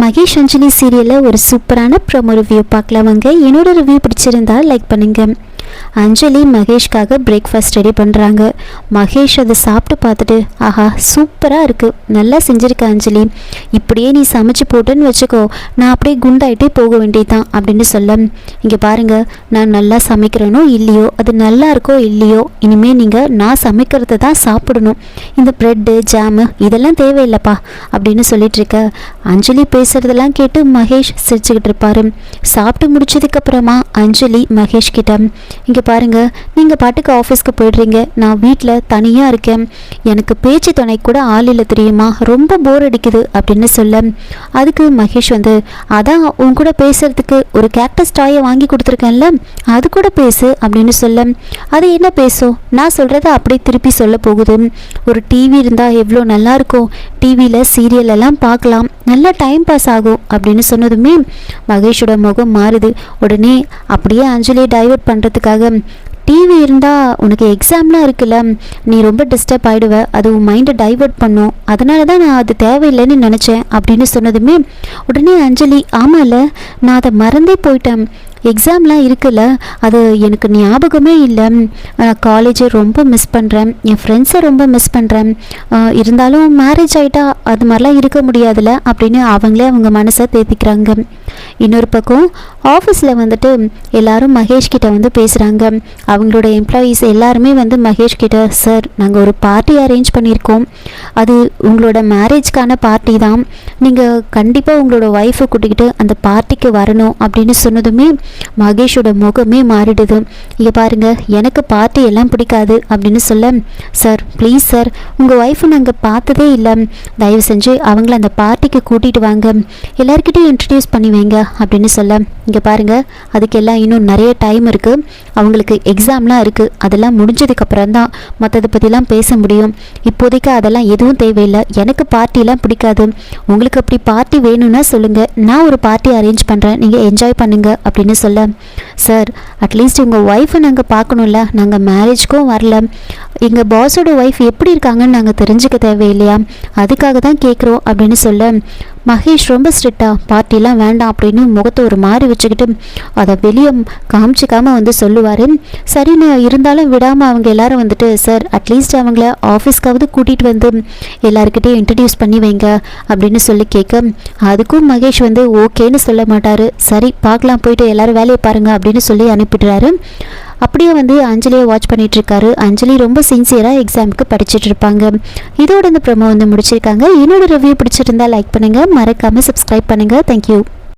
மகேஷ் அஞ்சலி சீரியலில் ஒரு சூப்பரான ப்ரோமோ ரிவ்யூ பார்க்கலாம் வாங்க. என்னோட ரிவ்யூ பிடிச்சிருந்தா லைக் பண்ணுங்க. அஞ்சலி மகேஷ்காக பிரேக்ஃபாஸ்ட் ரெடி பண்ணுறாங்க மகேஷ் அதை சாப்பிட்டு பார்த்துட்டு ஆஹா சூப்பராக இருக்குது நல்லா செஞ்சுருக்க அஞ்சலி. இப்படியே நீ சமைச்சு போட்டுன்னு வச்சுக்கோ. நான் அப்படியே குண்டாயிட்டே போக வேண்டியதுதான் அப்படின்னு சொல்ல. இங்கே பாருங்கள் நான் நல்லா சமைக்கிறேனோ இல்லையோ அது நல்லா இருக்கோ இல்லையோ இனிமேல் நீங்கள் நான் சமைக்கிறத தான் சாப்பிடணும். இந்த ப்ரெட்டு ஜாமு இதெல்லாம் தேவையில்லைப்பா அப்படின்னு சொல்லிட்டு இருக்க. அஞ்சலி பேசுறதெல்லாம் கேட்டு மகேஷ் சிரிச்சுக்கிட்டு இருப்பாரு. சாப்பிட்டு முடிச்சதுக்கப்புறமா அஞ்சலி மகேஷ் கிட்ட இங்கே பாருங்க நீங்கள் பாட்டுக்கு ஆஃபீஸ்க்கு போயிடுறீங்க. நான் வீட்டில் தனியாக இருக்கேன். எனக்கு பேச்சு துணை கூட ஆள் இல்லை தெரியுமா? ரொம்ப போர் அடிக்குது அப்படின்னு சொல்ல. அதுக்கு மகேஷ் வந்து அதான் உன் கூட பேசுறதுக்கு ஒரு கேக்டஸ் டாயை வாங்கி கொடுத்துருக்கேன்ல அது கூட பேசு அப்படின்னு சொல்ல. அது என்ன பேசும் நான் சொல்கிறத அப்படியே திருப்பி சொல்ல போகுது. ஒரு டிவி இருந்தால் எவ்வளோ நல்லா இருக்கும். டிவியில் சீரியல் எல்லாம் பார்க்கலாம். நல்லா டைம் பாஸ் ஆகும் அப்படின்னு சொன்னதுமே மகேஷோட முகம் மாறுது. உடனே அப்படியே அஞ்சலியை டைவர்ட் பண்ணுறதுக்காக டிவி இருந்தால் உனக்கு எக்ஸாம்லாம் இருக்குல்ல நீ ரொம்ப டிஸ்டர்ப் ஆகிடுவ அது உன் மைண்டை டைவர்ட் பண்ணும். அதனால தான் நான் அது தேவையில்லைன்னு நினச்சேன் அப்படின்னு சொன்னதுமே உடனே அஞ்சலி ஆமாம்ல நான் அதை மறந்தே போயிட்டேன். எக்ஸாம்லாம் இருக்குல்ல அது எனக்கு ஞாபகமே இல்லை. காலேஜை ரொம்ப மிஸ் பண்ணுறேன் என் ஃப்ரெண்ட்ஸை ரொம்ப மிஸ் பண்ணுறேன் இருந்தாலும் மேரேஜ் ஆகிட்டா அது மாதிரிலாம் இருக்க முடியாதுல்ல அப்படின்னு அவங்களே அவங்க மனசை தேத்திக்கிறாங்க. இன்னொரு பக்கம் ஆஃபீஸில் வந்துட்டு எல்லாரும் மகேஷ் கிட்ட வந்து பேசுகிறாங்க அவங்களோட எம்ப்ளாயீஸ் எல்லாருமே வந்து மகேஷ் கிட்ட சார் நாங்கள் ஒரு பார்ட்டி அரேஞ்ச் பண்ணியிருக்கோம் அது உங்களோட மேரேஜ்க்கான பார்ட்டி தான். நீங்கள் கண்டிப்பாக உங்களோட ஒய்ஃபை கூட்டிக்கிட்டு அந்த பார்ட்டிக்கு வரணும். அப்படின்னு சொன்னதுமே மகேஷோட முகமே மாறிடுது. இங்கே பாருங்க எனக்கு பார்ட்டி எல்லாம் பிடிக்காது. அப்படின்னு சொல்ல சார் ப்ளீஸ் சார் உங்கள் ஒய்ஃபை நாங்கள் பார்த்ததே இல்லை. தயவு செஞ்சு அவங்கள அந்த பார்ட்டிக்கு கூட்டிகிட்டு வாங்க. எல்லாருக்கிட்டையும் இன்ட்ரடியூஸ் பண்ணி வைங்க. அப்படின்னு சொல்ல இங்கே பாருங்கள் அதுக்கெல்லாம் இன்னும் நிறைய டைம் இருக்குது அவங்களுக்கு எக்ஸாம்லாம் இருக்குது அதெல்லாம் முடிஞ்சதுக்கப்புறம் தான் மற்றதை பற்றிலாம் பேச முடியும். இப்போதைக்கு அதெல்லாம் எதுவும் தேவையில்லை. எனக்கு பார்ட்டிலாம் பிடிக்காது. உங்களுக்கு அப்படி பார்ட்டி வேணும்னா சொல்லுங்கள் நான் ஒரு பார்ட்டி அரேஞ்ச் பண்ணுறேன் நீங்கள் என்ஜாய் பண்ணுங்கள் அப்படின்னு சொல்ல சார் அட்லீஸ்ட் உங்கள் ஒய்ஃபை நாங்கள் பார்க்கணும்ல. நாங்கள் மேரேஜ்க்கும் வரல. எங்கள் பாஸோட ஒய்ஃப் எப்படி இருக்காங்கன்னு நாங்கள் தெரிஞ்சுக்க தேவையில்லையா? அதுக்காக தான் கேட்குறோம் அப்படின்னு சொல்ல மகேஷ் ரொம்ப ஸ்ட்ரிக்டா பார்ட்டிலாம் வேண்டாம் அப்படின்னு முகத்தை ஒரு மாதிரி வச்சுக்கிட்டு அதை வெளியே காமிச்சிக்காமல் வந்து சொல்லுவார். சரின்னு இருந்தாலும் விடாமல் அவங்க எல்லாரும் வந்துட்டு சார் அட்லீஸ்ட் அவங்கள ஆஃபீஸ்க்காவது கூட்டிகிட்டு வந்து எல்லாருக்கிட்டையும் இன்ட்ரடியூஸ் பண்ணி வைங்க அப்படின்னு சொல்லி கேட்க அதுக்கும் மகேஷ் வந்து ஓகேன்னு சொல்ல மாட்டார். சரி பார்க்கலாம் போயிட்டு எல்லாரும் வேலையை பாருங்கள் அப்படின்னு சொல்லி அனுப்பிடுறாரு. அப்படியே வந்து அஞ்சலியை வாட்ச் பண்ணிட்டு இருக்காரு அஞ்சலி ரொம்ப சின்சியராக எக்ஸாமுக்கு படிச்சுட்டு இருப்பாங்க இதோட இந்த ப்ரமோ வந்து முடிச்சிருக்காங்க. என்னோட ரிவ்யூ பிடிச்சிருந்தா லைக் பண்ணுங்க. மறக்காம சப்ஸ்கிரைப் பண்ணுங்க. தேங்க்யூ